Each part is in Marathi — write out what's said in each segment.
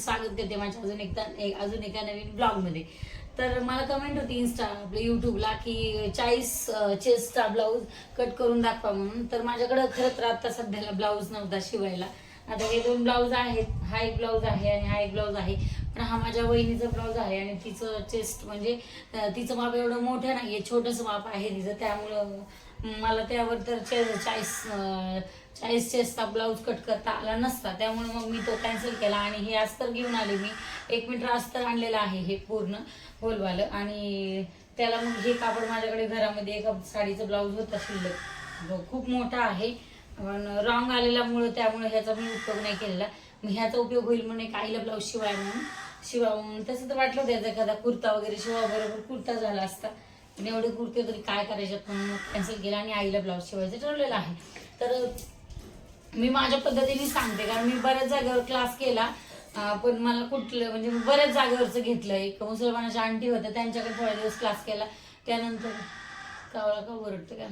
स्वागत करते माझ्या अजून एकदा एक अजून एका नवीन ब्लॉगमध्ये तर मला कमेंट होती इन्स्टा आपल्या युट्यूबला की चाळीस चेस्टचा ब्लाऊज कट करून दाखवा म्हणून. तर माझ्याकडं खरं तर आता सध्याला ब्लाऊज नव्हता शिवायला. आता हे दोन ब्लाऊज आहेत. हा एक ब्लाऊज आहे आणि हा एक ब्लाऊज आहे. पण हा माझ्या वहिनीचा ब्लाऊज आहे आणि तिचं चेस्ट म्हणजे तिचं माप एवढं मोठं नाही आहे छोटंसं माप आहे तिचं. त्यामुळं मला त्यावर तर चे चाळीस चाळीस चेस्टचा ब्लाऊज कट करता आला नसता. त्यामुळे मग मी तो कॅन्सल केला आणि हे अस्तर घेऊन आले मी. एक मीटर अस्तर आणलेलं आहे हे पूर्ण होलवालं आणि त्याला मग हे कापड माझ्याकडे घरामध्ये एका साडीचं ब्लाऊज होता शिल्लक. खूप मोठा आहे. पण रॉंग आलेल्यामुळं त्यामुळे ह्याचा मी उपयोग नाही केलेला. मग ह्याचा उपयोग होईल म्हणून एक आईला ब्लाऊज शिवाय म्हणून. शिवाय तसं तर वाटलं होतं एखादा कुर्ता वगैरे शिवा बरोबर कुर्ता झाला असता. पण एवढे कुर्ते तरी काय करायच्यात म्हणून कॅन्सल केला आणि आईला ब्लाऊज शिवायचं ठरवलेलं आहे. तर मी माझ्या पद्धतीने सांगते कारण मी बऱ्याच जागेवर क्लास केला पण मला कुठलं म्हणजे बऱ्याच जागेवरचं घेतलं. एक मुसलमानाच्या आंटी होत्या त्यांच्याकडे थोडा दिवस क्लास केला. त्यानंतर कावळा का ओरडतं का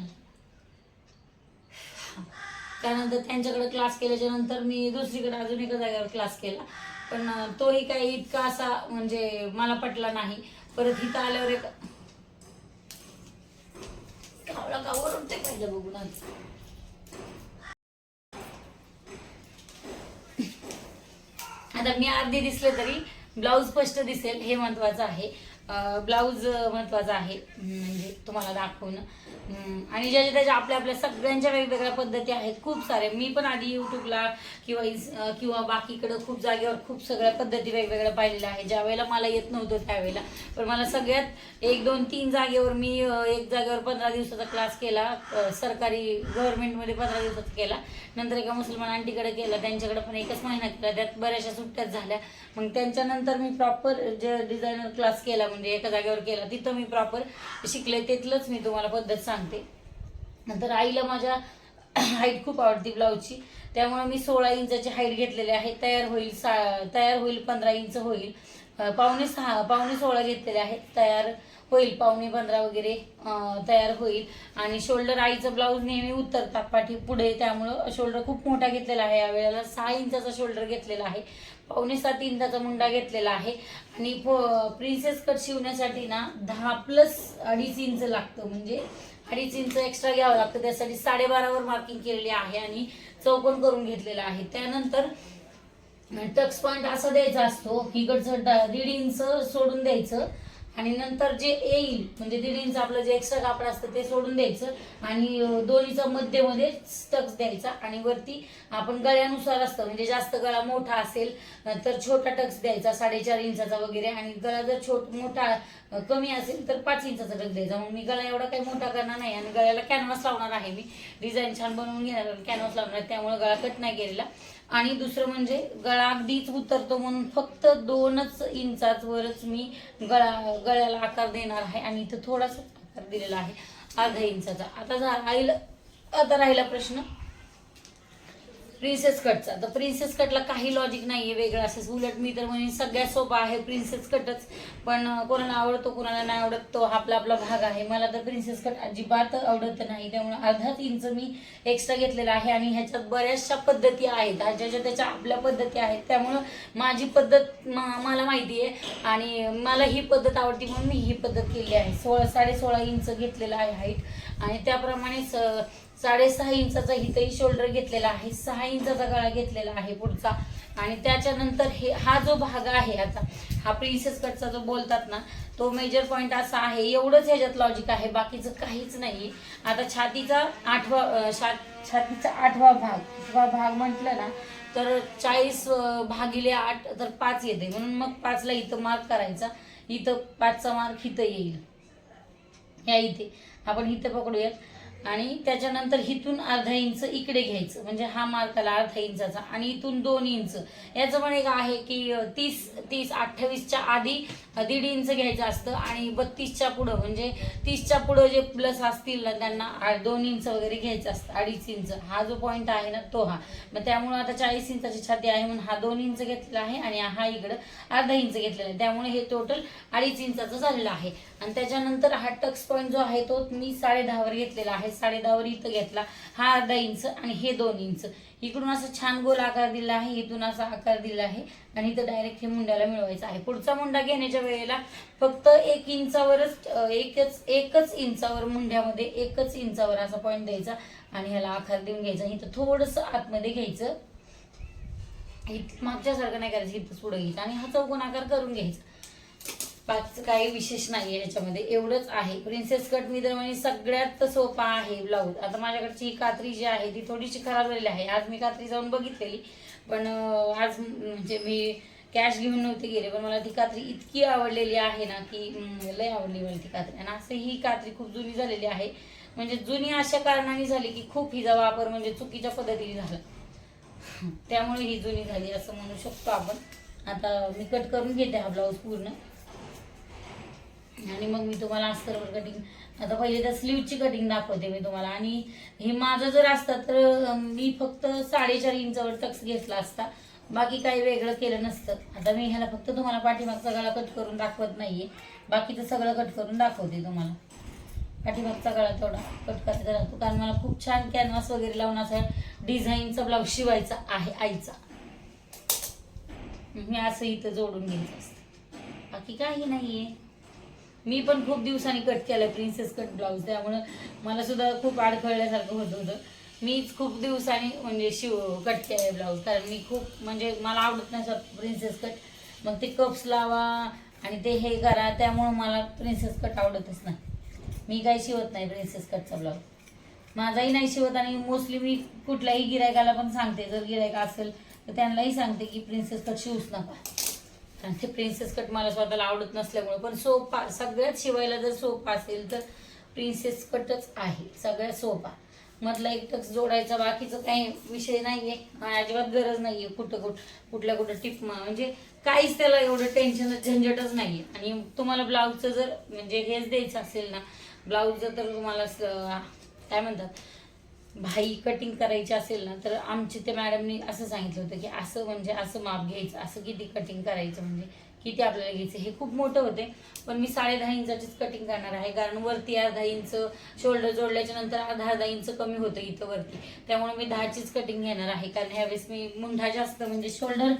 त्यानंतर त्यांच्याकडे क्लास केल्याच्यानंतर मी दुसरीकडे अजून एका जागेवर क्लास केला. पण तोही काही इतका असा म्हणजे मला पटला नाही. परत इथं आल्यावर एक कावळा का ते पाहिलं बघून आज आता मी अर्धी दिसले तरी ब्लाऊज स्पष्ट दिसेल हे महत्वाचं आहे. ब्लाऊज महत्त्वाचा आहे म्हणजे तुम्हाला दाखवणं. आणि ज्याच्या त्याच्या आपल्या आपल्या सगळ्यांच्या वेगवेगळ्या पद्धती आहेत खूप सारे. मी पण आधी यूट्यूबला किंवा इन्स- किंवा बाकीकडं खूप जागेवर खूप सगळ्या पद्धती वेगवेगळ्या पाहिलेल्या आहेत. ज्या वेळेला मला येत नव्हतं त्यावेळेला. पण मला सगळ्यात एक दोन तीन जागेवर मी एक जागेवर पंधरा दिवसाचा क्लास केला. सरकारी गव्हर्नमेंटमध्ये पंधरा दिवसाचा केला. नंतर एका मुसलमान आंटीकडे केला. त्यांच्याकडे पण एकच महिना केला. त्यात बऱ्याचशा सुट्ट्याच झाल्या. मग त्यांच्यानंतर मी प्रॉपर जे डिझायनर क्लास केला म्हणजे एका जागेवर केला तिथं मी प्रॉपर शिकले तिथलंच मी तुम्हाला पद्धत सांगते. नंतर आईला माझ्या हाईट खूप आवडती ब्लाऊजची त्यामुळे मी सोळा इंचाची हाईट घेतलेली आहे. तयार होईल सा तयार होईल पंधरा इंच होईल. पावणे सहा पावणे सोळा घेतलेले आहेत. तयार होईल पावणे पंधरा वगैरे तयार होईल. आणि शोल्डर आईचं ब्लाऊज नेहमी उतरतात पाठी पुढे त्यामुळं शोल्डर खूप मोठा घेतलेला आहे. या वेळेला सहा इंचाचा शोल्डर घेतलेला आहे. पावणे सात इंचाचा मुंडा घेतलेला आहे. आणि प्रिन्सेस कट शिवण्यासाठी ना दहा प्लस अडीच इंच लागतं म्हणजे अडीच इंच एक्स्ट्रा घ्यावं लागतं. त्यासाठी साडेबारावर मार्किंग केलेली आहे आणि चौकोन करून घेतलेला आहे. त्यानंतर टक्स पॉईंट असा द्यायचा असतो. इकडचं ड- दीड इंच सोडून द्यायचं. आणि नंतर जे येईल म्हणजे दीड इंच आपलं जे एक्स्ट्रा कापड असतं ते सोडून द्यायचं आणि अं, दोन्हीचा मध्यमध्ये टक्स द्यायचा आणि वरती आपण गळ्यानुसार असतं म्हणजे जास्त गळा मोठा असेल तर छोटा टक्स द्यायचा साडेचार इंचाचा वगैरे आणि गळा जर छोट मोठा कमी असेल तर पाच इंचाचा टक्स द्यायचा. मग मी गळा एवढा काही मोठा करणार नाही आणि गळ्याला कॅनव्हास लावणार आहे मी. डिझाईन छान बनवून घेणार कॅनव्हास लावणार त्यामुळे गळा कट नाही केलेला. आणि दुसरं म्हणजे गळा अगदीच उतरतो म्हणून फक्त दोनच इंचावरच मी गळा गळ्याला आकार देणार आहे आणि इथं थोडासा आकार दिलेला आहे. अर्धा इंचाचा. आता झाला राहिलं आता राहिला प्रश्न. प्रिन्सेस कटचा तर प्रिन्सेस कटला काही लॉजिक नाहीये वेगळं असंच. उलट मी तर म्हणजे सगळ्यात सोपा आहे प्रिन्सेस कटच पण कोणाला आवडतो कोणाला नाही आवडत तो आपला आपला भाग आहे. मला तर प्रिन्सेस कट अजिबात आवडत नाही. त्यामुळे अर्धाच इंच मी एक्स्ट्रा घेतलेला आहे आणि ह्याच्यात बऱ्याचशा पद्धती आहेत. ज्याच्या त्याच्या आपल्या पद्धती आहेत. त्यामुळं माझी पद्धत मा मला माहिती आहे. आणि मला ही पद्धत आवडती म्हणून मी ही पद्धत केली आहे. सोळा साडे सोळा इंच घेतलेला आहे हाईट आणि त्याप्रमाणेच साडेसहा इंचाचा हिथंही शोल्डर घेतलेला आहे सहा इंचाचा गळा घेतलेला आहे पुढचा. आणि त्याच्यानंतर हे हा जो भाग आहे आता हा प्रिन्सेस कटचा जो बोलतात ना तो मेजर पॉईंट असा आहे एवढंच ह्याच्यात लॉजिक आहे बाकीचं काहीच नाही. आता छातीचा आठवा छा- छातीचा आठवा भाग आठवा भाग म्हटलं ना तर चाळीस भागिले आठ तर पाच येते. म्हणून मग पाचला इथं मार्क करायचा. इथं पाचचा मार्क इथं येईल. या इथे. आपण इथं पकडूयात. आणि त्याच्यानंतर इथून अर्धा इंच इकडे घ्यायचं. म्हणजे हा मार्क आला अर्धा इंचाचा आणि इथून दोन इंच. याचं पण एक आहे की तीस तीस अठ्ठावीसच्या आधी दीड इंच घ्यायचं असतं आणि बत्तीसच्या पुढं म्हणजे तीसच्या पुढं जे प्लस असतील ना त्यांना दोन इंच वगैरे घ्यायचं असतं अडीच इंच. हा जो पॉईंट आहे ना तो हा. मग त्यामुळं आता चाळीस इंचाची छाती आहे म्हणून हा दोन इंच घेतलेला आहे आणि हा इकडं अर्धा इंच घेतलेला आहे. त्यामुळे हे टोटल अडीच इंचाचं झालेलं आहे. आणि त्याच्यानंतर हा टक्स पॉईंट जो आहे तो मी साडे दहावर घेतलेला आहे. साडे दहावर इथं घेतला. हा अर्धा इंच आणि हे दोन इंच. इकडून असं छान गोल आकार दिला आहे इथून असा आकार दिला आहे आणि इथं डायरेक्ट हे मुंड्याला मिळवायचं आहे. पुढचा मुंडा घेण्याच्या वेळेला फक्त एक इंचावरच एकच एकच इंचावर मुंड्यामध्ये एकच इंचावर असा पॉईंट द्यायचा आणि ह्याला आकार देऊन घ्यायचा. इथं थोडंसं आतमध्ये घ्यायचं. इथं मागच्यासारखं नाही करायचं इथं पुढं घ्यायचं आणि हा चौकोन आकार करून घ्यायचा. बाकीचं काही विशेष नाही आहे याच्यामध्ये. एवढंच आहे. प्रिन्सेस कट मी तर म्हणजे सगळ्यात सोपा आहे ब्लाऊज आता माझ्याकडची ही कात्री जी आहे ती थोडीशी खराब झालेली आहे. आज मी कात्री जाऊन बघितलेली. पण आज म्हणजे मी कॅश घेऊन नव्हते गेले. पण मला ती कात्री इतकी आवडलेली आहे ना की लय आवडली मला ती कात्री. आणि असं ही कात्री खूप जुनी झालेली आहे. म्हणजे जुनी अशा कारणाने झाली की खूप हिचा वापर म्हणजे चुकीच्या पद्धतीने झाला. त्यामुळे ही जुनी झाली असं म्हणू शकतो आपण. आता मी कट करून घेते हा ब्लाऊज पूर्ण. आणि मग मी तुम्हाला अस्तरवर कटिंग आता पहिले तर स्लीवची कटिंग दाखवते मी तुम्हाला. आणि हे माझं जर असतं तर मी फक्त साडेचार इंचावर टक्स घेतला असता. बाकी काही वेगळं केलं नसतं. आता मी ह्याला फक्त तुम्हाला पाठीमागचा गळा कट करून दाखवत नाहीये. बाकीचं सगळं कट करून दाखवते तुम्हाला. पाठीमागचा गळा थोडा कट करते राहतो कारण मला खूप छान कॅनव्हास वगैरे लावून असा डिझाईनचा ब्लाऊज शिवायचा आहे आईचा. मी असं इथं जोडून घ्यायचं असतं. बाकी काही नाहीये. मी पण खूप दिवसांनी कट केलं प्रिन्सेस कट ब्लाऊज त्यामुळं मला सुद्धा खूप अडखळल्यासारखं होत होतं. मीच खूप दिवसांनी म्हणजे शिव कट केलं ब्लाऊज कारण मी खूप म्हणजे मला आवडत नाही प्रिन्सेस कट मग ते कप्स लावा आणि ते हे करा त्यामुळं मला प्रिन्सेस कट आवडतच नाही. मी काही शिवत नाही प्रिन्सेस कटचा ब्लाऊज माझाही नाही शिवत आणि मोस्टली मी कुठल्याही गिरायकाला पण सांगते जर गिरायक असेल तर त्यांनाही सांगते की प्रिन्सेस कट शिवूच नका. कारण ते प्रिन्सेस कट मला स्वतःला आवडत नसल्यामुळे. पण सोपा सगळ्यात शिवायला जर सोपा असेल तर प्रिन्सेस कटच आहे सगळ्यात सोपा. मधला एक टक्स जोडायचा बाकीचं काही विषय नाहीये. अजिबात गरज नाहीये कुठं कुठं कुठल्या कुठं टिप म्हणजे काहीच त्याला एवढं टेन्शन झंझटच नाहीये. आणि तुम्हाला ब्लाऊजचं जर म्हणजे हेच द्यायचं असेल ना ब्लाऊजचं तर तुम्हाला काय म्हणतात भाई कटिंग करायची असेल ना तर आमची ते मॅडमनी असं सांगितलं होतं की असं म्हणजे असं माप घ्यायचं असं किती कटिंग करायचं म्हणजे किती आपल्याला घ्यायचं हे खूप मोठं होते. पण मी साडे दहा इंचाचीच कटिंग करणार आहे कारण वरती अर्धा इंच शोल्डर जोडल्याच्या नंतर अर्धा अर्धा इंच कमी होतं इथं वरती. त्यामुळे मी दहाचीच कटिंग घेणार आहे कारण ह्यावेळेस मी मुंढा जास्त म्हणजे शोल्डर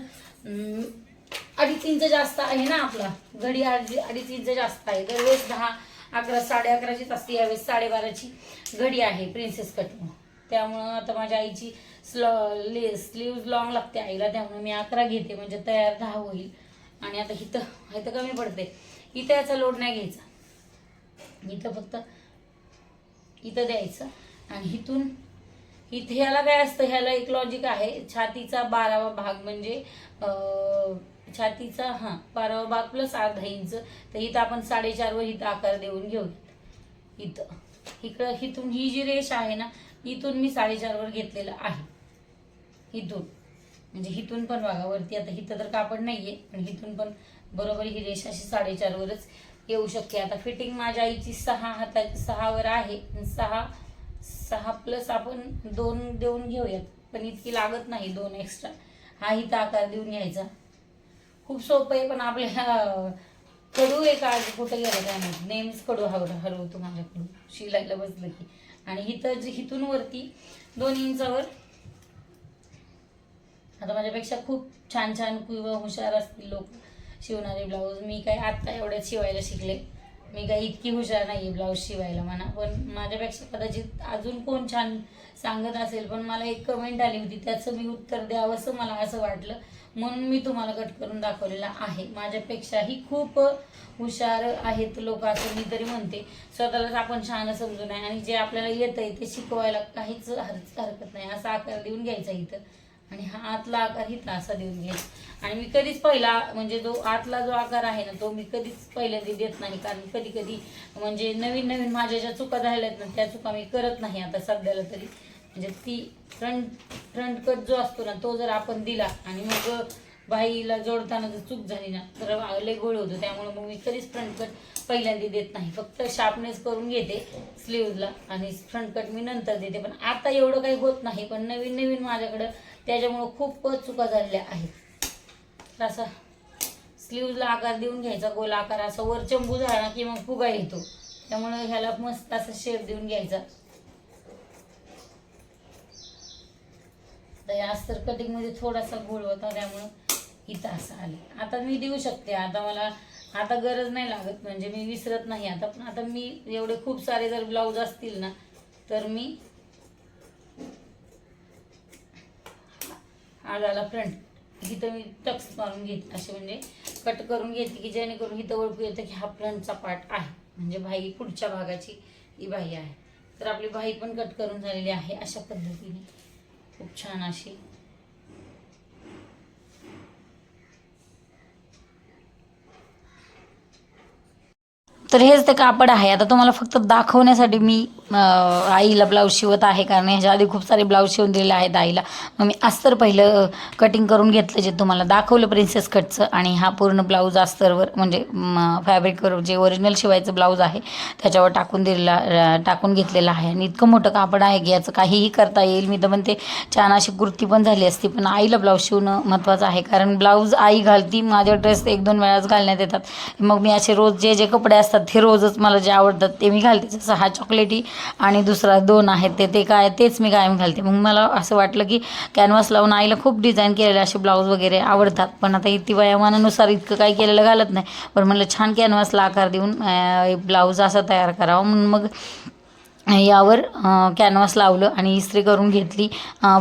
अडीच इंच जास्त आहे ना आपला. घडी अडीच अडीच इंच जास्त आहे. दरवेळेस दहा अकरा साडे अकराचीच असते यावेळेस साडेबाराची घडी आहे प्रिन्सेस कटिंग त्यामुळं आता माझ्या आईची स्लॉ ले स्लीव्ज लॉंग लागते आईला त्यामुळे मी अकरा घेते म्हणजे तयार दहा होईल. आणि आता इथं इथं कमी पडते. इथं याचा लोड नाही घ्यायचा. इथं फक्त इथं द्यायचं. आणि इथून इथे ह्याला काय असतं ह्याला एक लॉजिक आहे. छातीचा बारावा भाग म्हणजे छातीचा हां बारावा भाग प्लस अर्धा इंच. तर इथं आपण साडेचारवर इथं आकार देऊन घेऊयात. इथं. इकडं इथून ही जी रेष आहे ना इथून मी साडेचारवर घेतलेलं आहे. इथून. म्हणजे हिथून पण बघा वरती आता हिथं तर कापड नाहीये पण हिथून पण बरोबर ही रेषा अशी साडेचारवरच येऊ शकते. आता फिटिंग माझ्या आईची सहा हाता सहावर आहे. सहा सहा प्लस आपण दोन देऊन घेऊयात. पण इतकी लागत नाही दोन एक्स्ट्रा हा इथं आकार देऊन घ्यायचा. खूप सोपं आहे पण आपल्या कडू आहे का कुठं गेलं काय नाही नेहमीच कडू हवं हरवतो माझ्याकडून. शिलायला बसलं की. आणि हिथं हिथून वरती दोन इंचावर आता माझ्यापेक्षा खूप छान छान किंवा हुशार असतील लोक शिवणारे ब्लाऊज. मी काय आत्ता एवढ्यात शिवायला शिकले. मी काही इतकी हुशार नाही ब्लाऊज शिवायला म्हणा. पण माझ्यापेक्षा कदाचित अजून कोण छान सांगत असेल पण मला एक कमेंट आली होती त्याचं मी उत्तर द्यावंसं मला असं वाटलं. म्हणून मी तुम्हाला कट करून दाखवलेला आहे. माझ्यापेक्षाही खूप हुशार आहेत लोक असं मी तरी म्हणते. स्वतःलाच आपण छान समजू नये आणि जे आपल्याला येतं आहे ते शिकवायला काहीच हरच हरकत नाही. असा आकार देऊन घ्यायचा इथं. आणि हा आतला आकार हिथं असा देऊन घ्यायचा. आणि मी कधीच पहिला म्हणजे जो आतला जो आकार आहे ना तो मी कधीच पहिल्यांदा देत नाही. कारण कधी कधी म्हणजे नवीन नवीन माझ्या ज्या चुका झाल्यात ना त्या चुका मी करत नाही आता सध्याला तरी. म्हणजे ती फ्रंट फ्रंट कट जो असतो ना तो जर आपण दिला आणि मग बाईला जोडताना जर चूक झाली ना तर लय गोळ होतो. त्यामुळे मग मी कधीच फ्रंट कट पहिल्यांदा देत नाही. फक्त शार्पनेस करून घेते स्लीव्हला आणि फ्रंट कट मी नंतर देते. पण आता एवढं काही होत नाही पण नवीन नवीन माझ्याकडं त्याच्यामुळं खूप चुका झालेल्या आहेत. तर असा स्लीवला आकार देऊन घ्यायचा गोल आकार असा वर चंबू झाला ना की मग फुगा येतो. त्यामुळे ह्याला मस्त असा शेप देऊन घ्यायचा. तर या तर कटिंगमध्ये थोडासा घोळ होता त्यामुळं इथं असं आलं. आता मी देऊ शकते आता मला आता गरज नाही लागत म्हणजे मी विसरत नाही आता पण आता मी एवढे खूप सारे जर ब्लाऊज असतील ना तर मी आगाला फ्रंट इथं मी टक्स मारून घेते असे म्हणजे कट करून घेते की जेणेकरून इथं ओळखू येतं की हा फ्रंटचा पार्ट आहे. म्हणजे भाई पुढच्या भागाची ही बाई आहे. तर आपली बाई पण कट करून झालेली आहे अशा पद्धतीने. खूप छान अशी. तर हेच ते कापड आहे. आता तुम्हाला फक्त दाखवण्यासाठी मी आईला ब्लाऊज शिवत आहे कारण ह्याच्या आधी खूप सारे ब्लाऊज शिवून दिलेले आहेत आईला. मग मी अस्तर पहिलं कटिंग करून घेतलं जे तुम्हाला दाखवलं प्रिन्सेस कटचं आणि हा पूर्ण ब्लाऊज अस्तरवर म्हणजे फॅब्रिकवर जे ओरिजिनल शिवायचं ब्लाऊज आहे त्याच्यावर टाकून दिलेला टाकून घेतलेलं आहे. आणि इतकं मोठं कापड आहे की याचं काहीही करता येईल. मी तर म्हणते छान अशी कुर्ती पण झाली असती पण आईला ब्लाऊज शिवणं महत्त्वाचं आहे. कारण ब्लाऊज आई घालती माझे ड्रेस एक दोन वेळाच घालण्यात येतात. मग मी असे रोज जे जे कपडे असतात ते रोजच मला जे आवडतात ते मी घालते. जसं हा चॉकलेटी आणि दुसरा दोन आहेत ते ते काय तेच मी कायम घालते. मग मला असं वाटलं की कॅनव्हास लावून आईला खूप डिझाईन केलेले असे ब्लाऊज वगैरे आवडतात. पण आता इथे वयामानानुसार इतकं काही केलेलं घालत नाही. पण म्हणलं छान कॅनव्हासला आकार देऊन ब्लाऊज असा तयार करावा. म्हणून मग यावर कॅनव्हास लावलं आणि इस्त्री करून घेतली.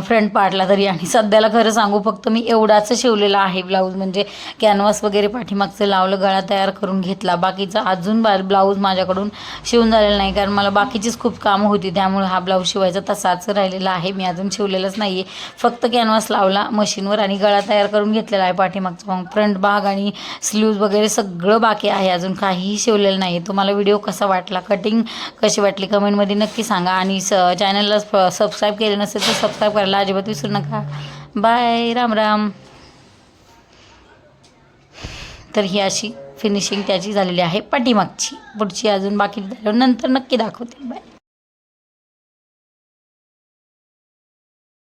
फ्रंट पार्टला तरी. आणि सध्याला खरं सांगू फक्त मी एवढाच शिवलेला आहे ब्लाऊज म्हणजे कॅनव्हास वगैरे पाठीमागचं लावलं गळा तयार करून घेतला. बाकीचा अजून बा ब्लाऊज माझ्याकडून शिवून झालेला नाही. कारण मला बाकीचीच खूप कामं होती. त्यामुळे हा ब्लाऊज शिवायचा तसाच राहिलेला आहे. मी अजून शिवलेलाच नाही आहे फक्त कॅनव्हास लावला मशीनवर आणि गळा तयार करून घेतलेला आहे पाठीमागचा. मग फ्रंट भाग आणि स्लीव्ज वगैरे सगळं बाकी आहे. अजून काहीही शिवलेलं नाही तुम्हाला व्हिडिओ कसा वाटला? कटिंग कशी वाटली? कमेंटमध्ये नक्की सांगा. आणि स चॅनलला सबस्क्राईब केले नसेल तर सबस्क्राईब करायला अजिबात विसरू नका. बाय राम राम. तर ही अशी फिनिशिंग त्याची झालेली आहे. पाठीमागची. पुढची अजून बाकी झाल्यावर नंतर नक्की दाखवते. बाय